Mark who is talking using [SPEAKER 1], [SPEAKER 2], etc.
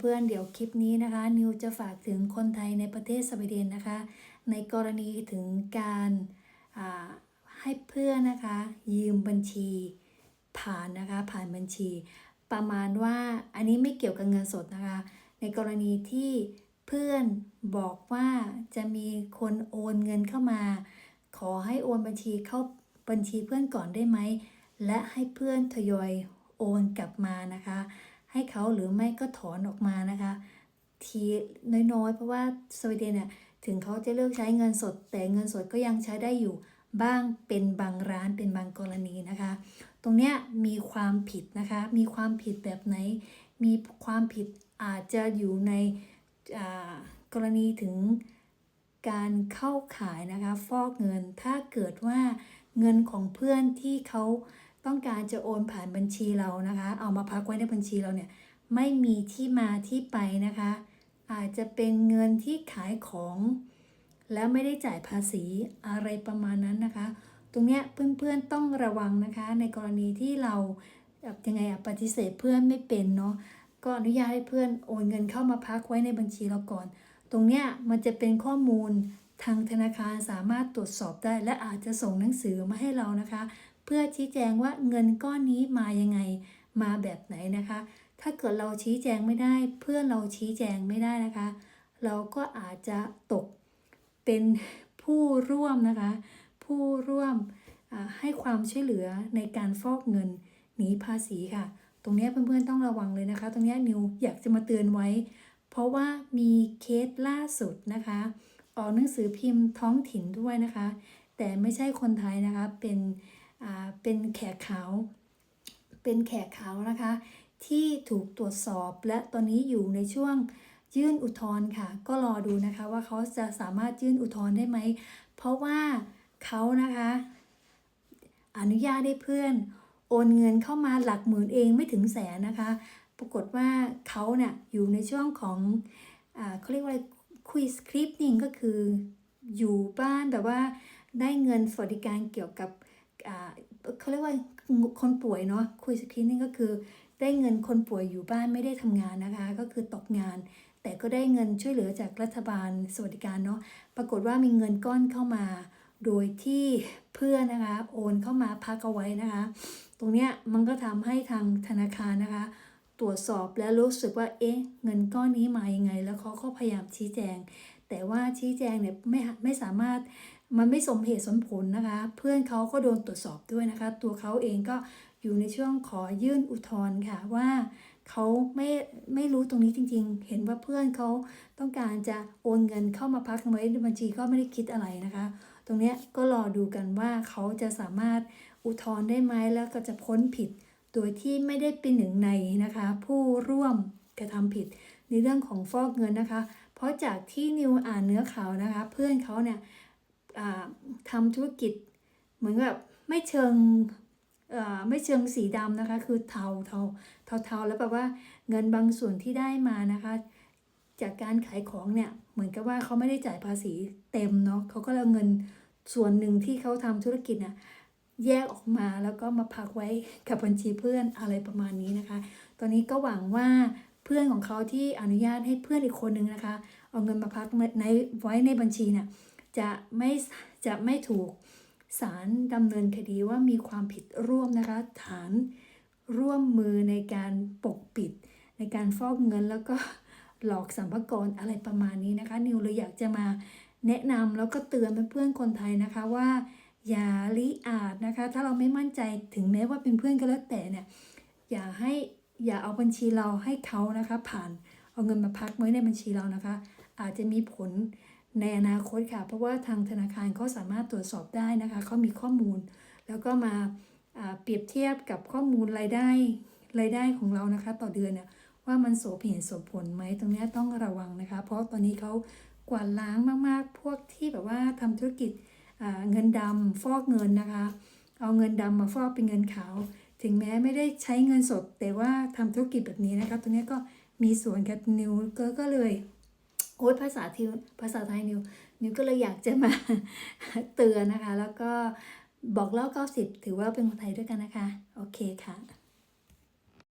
[SPEAKER 1] เพื่อนๆ เดี๋ยวคลิปนี้นะคะ นิวจะฝากถึงคนไทยในประเทศสวีเดนนะคะ ในกรณีถึงการให้เพื่อนนะคะ ยืมบัญชีผ่านนะคะ ผ่านบัญชี ประมาณว่าอันนี้ไม่เกี่ยวกับเงินสดนะคะ ในกรณีที่เพื่อนบอกว่าจะมีคนโอนเงินเข้ามา ขอให้โอนบัญชีเข้าบัญชีเพื่อนก่อนได้ไหมและให้เพื่อนทยอยโอนกลับมานะคะ ให้เขาหรือไม่ก็ถอนออกมานะคะ ทีน้อยๆ เพราะว่าสวีเดนเนี่ยถึงเขาจะเลือกใช้เงินสด แต่เงินสดก็ยังใช้ได้อยู่บ้างเป็นบางร้านเป็นบางกรณีนะคะ ตรงเนี้ยมีความผิดนะคะ มีความผิดแบบไหน มีความผิดอาจจะอยู่ในอ่ากรณีถึงการเข้าขายนะคะ ฟอกเงินถ้าเกิดว่าเงินของเพื่อนที่เขา ต้องการจะโอนผ่านบัญชีเรานะคะ เอามาพักไว้ในบัญชีเราเนี่ยไม่มีที่มาที่ไปนะคะ อาจจะเป็นเงินที่ขายของ แล้วไม่ได้จ่ายภาษีอะไรประมาณนั้นนะคะ ตรงเนี้ยเพื่อนๆต้องระวังนะคะ ในกรณีที่เราแบบยังไงอะปฏิเสธเพื่อนไม่เป็นเนาะก็อนุญาตให้เพื่อนโอนเงินเข้ามาพักไว้ในบัญชีเราก่อน ตรงเนี้ยมันจะเป็นข้อมูล ทางธนาคารสามารถตรวจสอบได้และอาจจะส่งหนังสือมาให้เรานะคะ เพื่อชี้แจงว่าเงินก้อนนี้มายังไงมาแบบไหนนะคะ ถ้าเกิดเราชี้แจงไม่ได้ เพื่อนเราชี้แจงไม่ได้นะคะ เราก็อาจจะตกเป็นผู้ร่วมนะคะ ผู้ร่วมให้ความช่วยเหลือในการฟอกเงินหนีภาษีค่ะ ตรงนี้เพื่อนๆต้องระวังเลยนะคะ ตรงนี้นิวอยากจะมาเตือนไว้ เพราะว่ามีเคสล่าสุดนะคะ ออกหนังสือพิมพ์ท้องถิ่นด้วยนะคะ แต่ไม่ใช่คนไทยนะคะเป็นอ่าเป็นแขกขาว เป็นแขกขาวนะคะ ที่ถูกตรวจสอบและตอนนี้อยู่ในช่วงยื่นอุทธรณ์ค่ะ ก็รอดูนะคะว่าเขาจะสามารถยื่นอุทธรณ์ได้ไหม เพราะว่าเขานะคะ อนุญาตให้เพื่อน โอนเงินเข้ามาหลักหมื่นเองไม่ถึงแสนนะคะ ปรากฏว่าเขาเนี่ยอยู่ในช่วงของอ่าเขาเรียกว่า คุยสคริปติ้งก็คืออยู่บ้านแบบว่าได้เงินสวัสดิการเกี่ยวกับอ่าเขาเรียกว่าคนป่วยเนาะคุยสคริปติ้งก็คือได้เงินคนป่วยอยู่บ้านไม่ได้ทำงานนะคะ ก็คือตกงาน แต่ก็ได้เงินช่วยเหลือจากรัฐบาลสวัสดิการเนาะปรากฏว่ามีเงินก้อนเข้ามา โดยที่เพื่อนนะคะ โอนเข้ามาพักเอาไว้นะคะ ตรงเนี้ยมันก็ทำให้ทางธนาคารนะคะ ตรวจสอบและรู้สึกว่า เอ๊ะ เงินก้อนนี้มาอยังไง แล้วเขาก็พยายามชี้แจง แต่ว่าชี้แจงเนี่ยไม่ไม่สามารถมันไม่สมเหตุสมผลนะคะ เพื่อนเขาก็โดนตรวจสอบด้วยนะคะ ตัวเขาเองก็อยู่ในช่วงขอยื่นอุทธรณ์ค่ะว่าเขาไม่ไม่รู้ตรงนี้จริง ๆ เห็นว่าเพื่อนเขาต้องการจะโอนเงินเข้ามาพักไว้ในบัญชีก็ไม่ได้คิดอะไรนะคะ ตรงเนี้ยก็รอดูกันว่าเขาจะสามารถอุทธรณ์ได้ไหมแล้วก็จะพ้นผิด โดยที่ไม่ได้เป็นหนึ่งในนะคะ ผู้ร่วมกระทำผิดในเรื่องของฟอกเงินนะคะ เพราะจากที่นิวอ่านเนื้อข่าวนะคะ เพื่อนเขาเนี่ยทำธุรกิจเหมือนแบบไม่เชิงไม่เชิงสีดำนะคะ คือเทาเทาเทาเทาแล้วแบบว่าเงินบางส่วนที่ได้มานะคะ จากการขายของเนี่ยเหมือนกับว่าเขาไม่ได้จ่ายภาษีเต็มเนาะเขาก็เลยเอาเงินส่วนหนึ่งที่เขาทำธุรกิจน่ะ แยกออกมาแล้วก็มาพักไว้กับบัญชีเพื่อนอะไรประมาณนี้นะคะ ตอนนี้ก็หวังว่าเพื่อนของเขาที่อนุญาตให้เพื่อนอีกคนนึงนะคะ เอาเงินมาพักในไว้ในบัญชีเนี่ยจะไม่จะไม่ถูกศาลดำเนินคดีว่ามีความผิดร่วมนะคะ ฐานร่วมมือในการปกปิด ในการฟอกเงินแล้วก็หลอกสัมภากระอะไรประมาณนี้นะคะ นิวเลยอยากจะมาแนะนำแล้วก็เตือนเพื่อนๆคนไทยนะคะว่า อย่าลิอาจนะคะ ถ้าเราไม่มั่นใจถึงแม้ว่าเป็นเพื่อนก็แล้วแต่เนี่ยอย่าให้อย่าเอาบัญชีเราให้เขานะคะ ผ่านเอาเงินมาพักไว้ในบัญชีเรานะคะ อาจจะมีผลในอนาคตค่ะ เพราะว่าทางธนาคารเขาสามารถตรวจสอบได้นะคะเขามีข้อมูล แล้วก็มาาเปรียบเทียบกับข้อมูลรายได้รายได้ของเรานะคะ ต่อเดือนเนี่ยว่ามันโสมเหตุสมผลไหมตรงนี้ต้องระวังนะคะ เพราะตอนนี้เขากวาดล้างมากๆ พวกที่แบบว่าทำธุรกิจ เงินดำฟอกเงินนะคะ เอาเงินดำมาฟอกเป็นเงินขาว ถึงแม้ไม่ได้ใช้เงินสด แต่ว่าทำธุรกิจแบบนี้นะคะตรงนี้ก็มีส่วนกับนิวก็ก็เลยโอ๊ยภาษาทิวภาษาไทยนิวนิวก็เลยอยากจะมาเตือนนะคะ แล้วก็บอกเล่า90 ถือว่าเป็นคนไทยด้วยกันนะคะ โอเคค่ะ